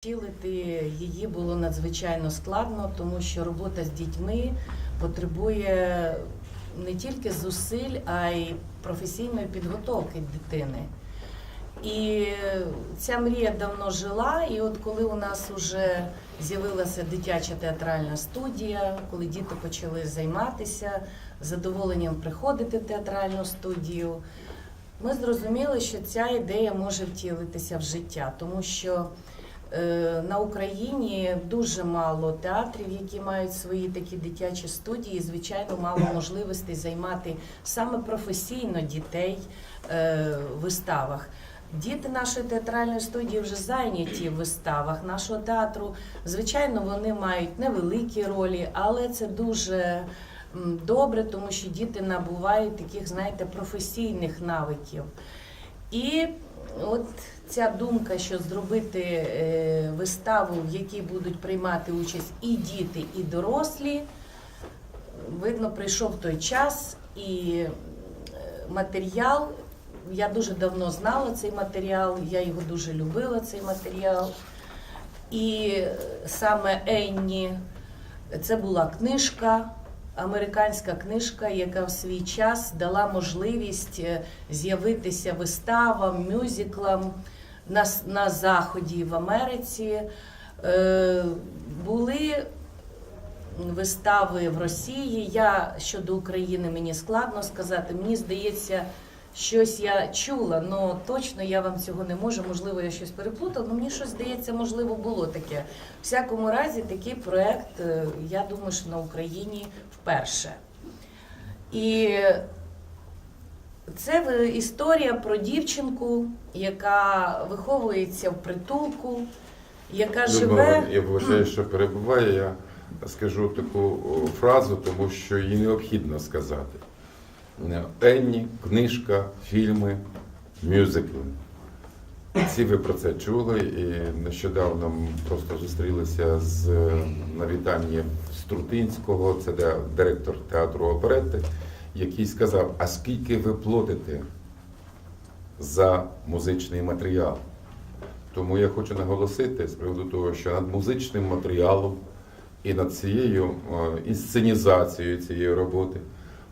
Втілити її було надзвичайно складно, тому що робота з дітьми потребує не тільки зусиль, а й професійної підготовки дитини. І ця мрія давно жила, і от коли у нас вже з'явилася дитяча театральна студія, коли діти почали займатися, задоволенням приходити в театральну студію, ми зрозуміли, що ця ідея може втілитися в життя, тому що На Україні дуже мало театрів, які мають свої такі дитячі студії. Звичайно, мало можливостей займати саме професійно дітей е, в виставах. Діти нашої театральної студії вже зайняті в виставах нашого театру. Звичайно, вони мають невеликі ролі, але це дуже добре, тому що діти набувають таких, знаєте, професійних навиків. І от ця думка, що зробити е, виставу, в якій будуть приймати участь і діти, і дорослі, видно, прийшов той час і е, матеріал. Я дуже давно знала цей матеріал, я його дуже любила, цей матеріал. І е, саме Енні, це була книжка, американська книжка, яка в свій час дала можливість е, з'явитися виставам, мюзиклам на, на Заході в Америці. Е, були вистави в Росії. Я щодо України мені складно сказати. Мені здається, щось я чула, але точно я вам цього не можу. Можливо, я щось переплутала, але мені щось здається, можливо, було таке. В всякому разі, такий проект, е, я думаю, що на Україні вперше. І це історія про дівчинку, яка виховується в притулку, яка живе. Я вважаю, що перебуває. Я скажу таку фразу, тому що її необхідно сказати. Е, Енні, книжка, фільми, мюзикли. Всі ви про це чули, і нещодавно просто зустрілися з е, на вітанні Струтинського, це директор театру оперети, який сказав: а скільки ви платите за музичний матеріал? Тому я хочу наголосити з приводу того, що над музичним матеріалом і над цією е, інсценізацією цієї роботи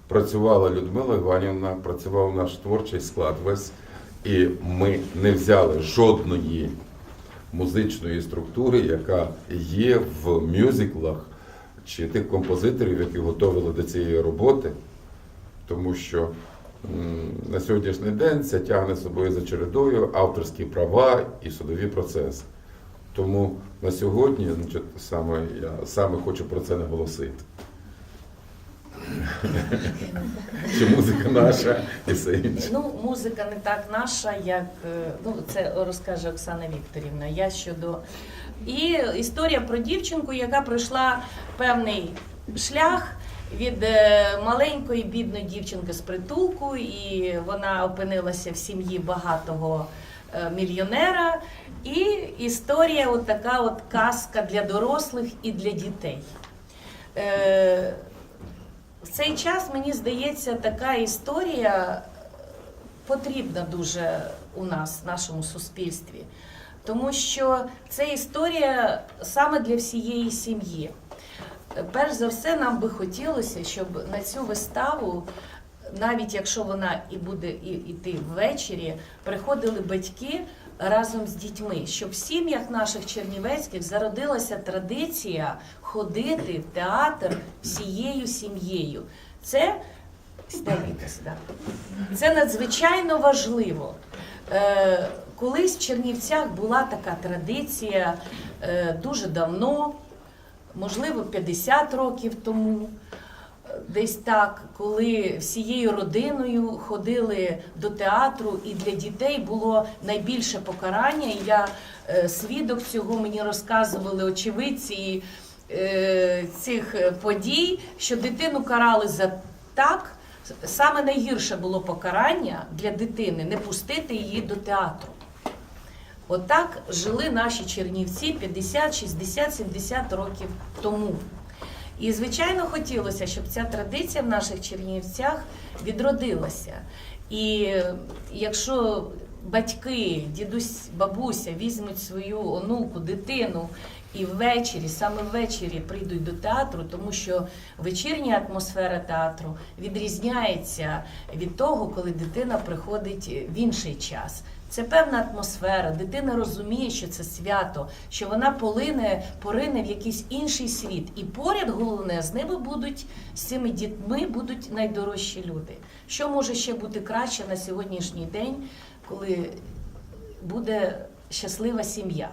працювала Людмила Іванівна, працював наш творчий склад весь, і ми не взяли жодної музичної структури, яка є в мюзиклах чи тих композиторів, які готували до цієї роботи, тому що на сьогоднішній день це тягне собою за чередою авторські права і судові процеси. Тому на сьогодні значить, саме я саме хочу про це наголосити. Що музика наша і все інше. Ну, музика не так наша, як е, ну це розкаже Оксана Вікторівна. Я щодо і історія про дівчинку, яка пройшла певний шлях від е, маленької бідної дівчинки з притулку, і вона опинилася в сім'ї багатого е, мільйонера. І історія, от така от казка для дорослих і для дітей. В цей час, мені здається, така історія потрібна дуже у нас, в нашому суспільстві. Тому що це історія саме для всієї сім'ї. Перш за все, нам би хотілося, щоб на цю виставу, навіть якщо вона і буде іти ввечері, приходили батьки разом з дітьми, щоб в сім'ях наших чернівецьких зародилася традиція ходити в театр всією сім'єю. Це Це надзвичайно важливо. Е, колись в Чернівцях була така традиція е, дуже давно, можливо, 50 років тому, десь так, коли всією родиною ходили до театру, і для дітей було найбільше покарання. І я е, свідок цього мені розказували очевидці е, цих подій, що дитину карали за так. Саме найгірше було покарання для дитини не пустити її до театру. Отак жили наші чернівці 50, 60, 70 років тому. І, звичайно, хотілося, щоб ця традиція в наших чернівцях відродилася. І якщо батьки, дідусь, бабуся візьмуть свою онуку, дитину і ввечері, саме ввечері прийдуть до театру, тому що вечірня атмосфера театру відрізняється від того, коли дитина приходить в інший час. Це певна атмосфера. Дитина розуміє, що це свято, що вона полине, порине в якийсь інший світ. І поряд головне з ними будуть з цими дітьми будуть найдорожчі люди. Що може ще бути краще на сьогоднішній день, коли буде щаслива сім'я?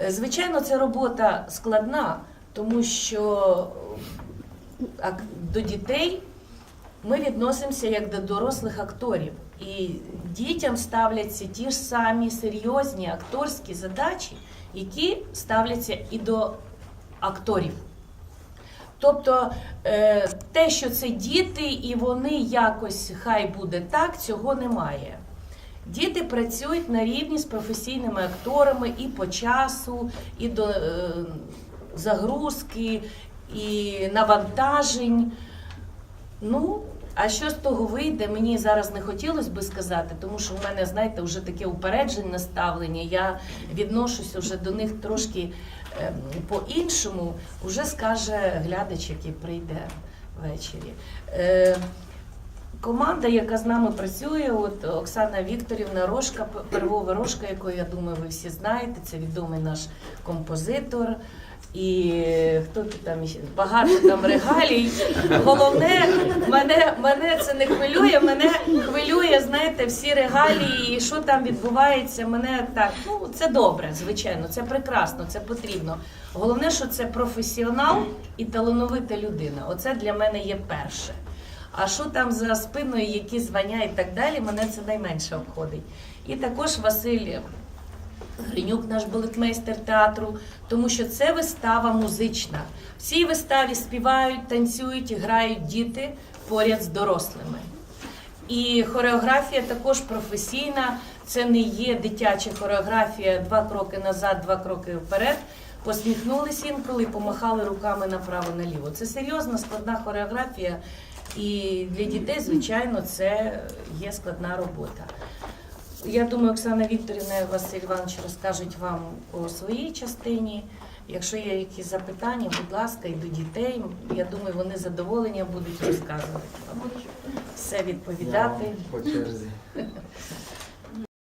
Е, Звичайно, це робота складна, тому що до дітей ми відносимося як до дорослих акторів. І дітям ставляться ті ж самі серйозні акторські задачі, які ставляться і до акторів. Тобто е, те, що це діти, і вони якось хай буде так, цього немає. Діти працюють на рівні з професійними акторами і по часу, і до е, загрузки, і навантажень. Ну, а що з того вийде, мені зараз не хотілося би сказати, тому що в мене, знаєте, вже таке упереджене ставлення. Я відношуся вже до них трошки ем, по-іншому, вже скаже глядач, який прийде ввечері. Команда, яка з нами працює, от Оксана Вікторівна Рожка, Первова Рожка, яку я думаю, ви всі знаєте, це відомий наш композитор. І хто там багато там регалій. Головне, мене, мене це не хвилює. Мене хвилює, знаєте, всі регалії, і що там відбувається. Мене так, ну це добре, звичайно, це прекрасно, це потрібно. Головне, що це професіонал і талановита людина. Оце для мене є перше. А що там за спиною, які звання і так далі, мене це найменше обходить. І також Василь Гринюк, наш балетмейстер театру, тому що це вистава музична. В цій виставі співають, танцюють грають діти поряд з дорослими. І хореографія також професійна. Це не є дитяча хореографія два кроки назад, два кроки вперед. Посміхнулись інколи помахали руками направо-наліво. Це серйозна складна хореографія, і для дітей, звичайно, це є складна робота. Я думаю, Оксана Вікторівна і Василь Іванович розкажуть вам у своїй частині. Якщо є якісь запитання, будь ласка, і до дітей. Я думаю, вони задоволення будуть розказувати вам. Все відповідати. По черзі.